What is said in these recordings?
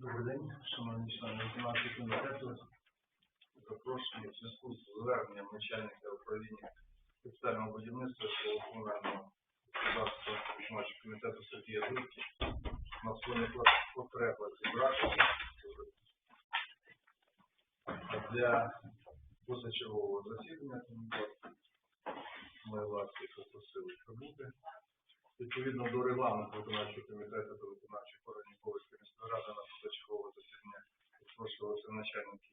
Добрий день, шановні члени виконавчого комітету. Запрошую в зв'язку з зверненням начальника управління капітального будівництва комунального господарства виконавчого комітету Сергія Дурки на своїх потребах зібратися для позачергового засідання комітету. Ми вас всіх попросили прибути. Відповідно до регламенту виконавчого комітету та виконавчих органів На позачергове засідання запрошувалися начальники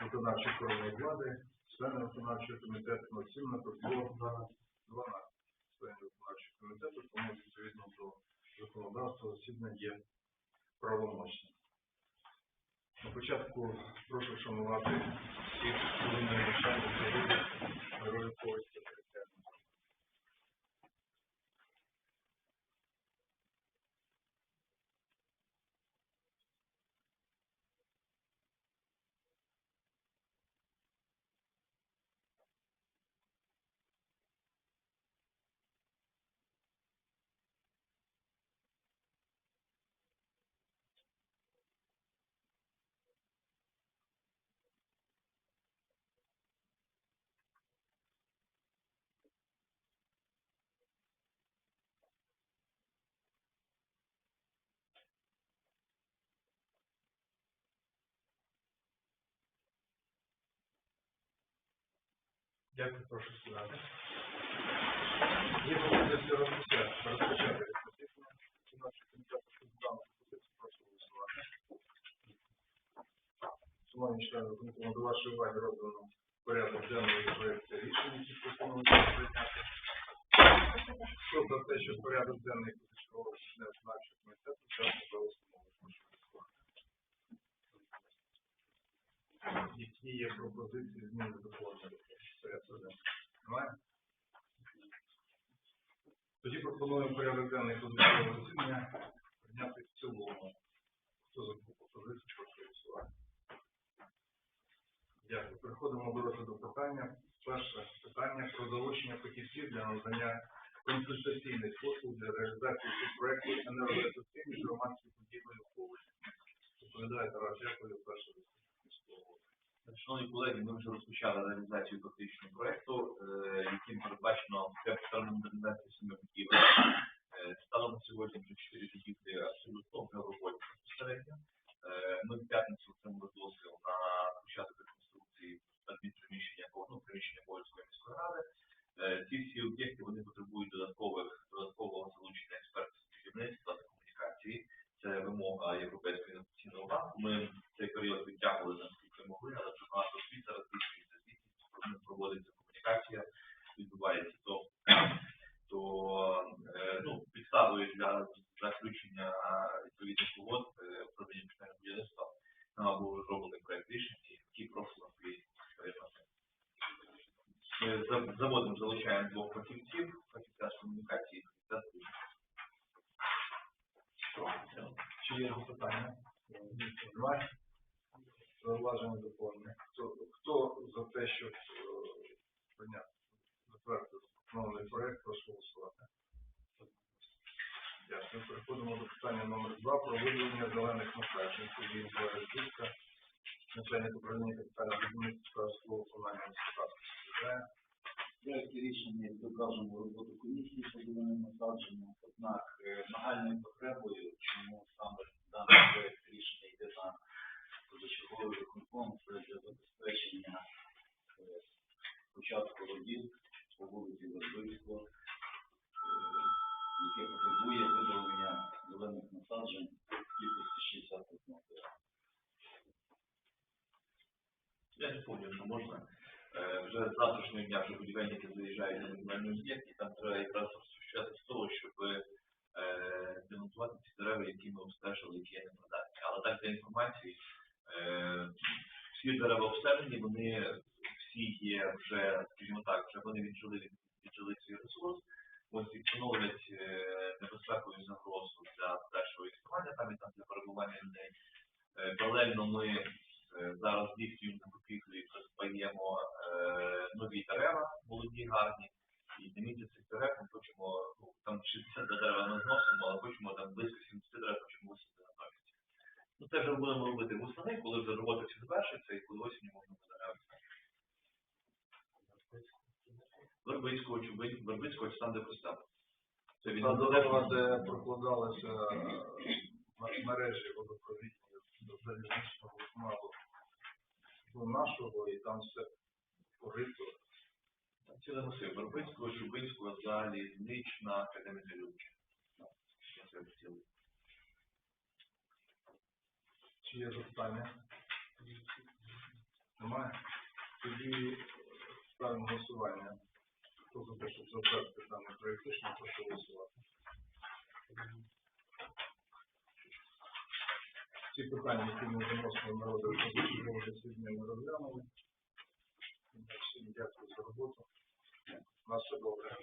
виконавчих органів влади, члени виконавчого комітету на всім на було 12 членів виконавчого комітету, тому відповідно до законодавства засідання є правомочним. На початку прошу вшанувати всіх хвилинних начальників Героїв Дякую, прошу сідати. Є пропозиція розпочати. Розпочати комітету щодо даної пропозиції прошу голосувати. Шановні члени виконкому, до вашої уваги роздано порядок денний проєкту рішення, які пропонують прийняти. Хто за те, що порядок денний позачергового засідання виконавчого комітету, часто за основу. Прошу голосувати. Які є пропозиції зміни? Немає? Тоді пропонуємо порядок денний позачергового засідання прийняти в цілому. Хто за пропозицію, прошу голосувати. Дякую. Переходимо до розгляду питання. Перше питання про залучення фахівців для надання консультаційних послуг для реалізації проєкту енергоефективність громадських будівель у Ковалі. Доповідає Тарас Яковлев, міського голови. Шановні колеги, ми вже розпочали реалізацію практичного проекту, е, яким передбачено капітальну модернізацію семи будівель. Станом на сьогодні вже чотири будівлі абсолютно в роботі. Відбувається то, то е, ну, підставою для заключення відповідних угод е, управління міжнародного будівництва нам був розроблений проект рішення, який прошу вам приєднати. Ми за- заводимо, залучаємо двох фахівців, фахівця з комунікації, фахівця з Чи є запитання? Немає? Зауваження доповнення. Хто, хто за те, щоб е, прийняти, затвердити новий проект, прошу голосувати. Дякую. Переходимо до питання номер два про виділення зелених насаджень. Сергій Миколаївська, начальник управління капітального будівництва житлово комунального господарства. Проєкті рішення відображено роботу комісії по зеленим насадженням, однак е, нагальною потребою, чому саме даний проєкт рішення йде на позачерговий виконком, Я не пам'ятаю, що можна. Вже з завтрашнього дня вже будівельники заїжджають на будівельний об'єкт, і там треба якраз розпочати з того, щоб демонтувати ці дерева, які ми обстежили, які є непридатні. Але так для інформації, всі дерева обстежені, вони всі є вже, скажімо так, вже вони віджили, віджили ресурс. Ось і становлять небезпеку і загрозу для першого існування, там і там для перебування людей. Е, Паралельно ми зараз здійснюємо закупівлю і придбаємо е, нові дерева, молоді, гарні. І місці цих дерев ми хочемо, ну, там 60 дерева ми зносимо, але хочемо там близько 70 дерев хочемо висадити натомість. Це вже будемо робити восени, коли вже робота всі завершиться, і коли осінню можна буде реалізувати. Вербицького, Чубин, Вербицького чи там, де костел. Це Та дорога, де прокладалися е, мережі водопровідні до залізничного до нашого, і там все порито. Ціле масив Вербицького, Чубинського, залізнична академія Любча. Це ціле. Чи є запитання? Немає? Тоді ставимо голосування. Хто за те, щоб затвердити даний проєкт рішення, прошу голосувати. Ці питання, які ми виносимо на розгляд позачергового засідання, ми розглянули. Всім дякую за роботу. На все добре.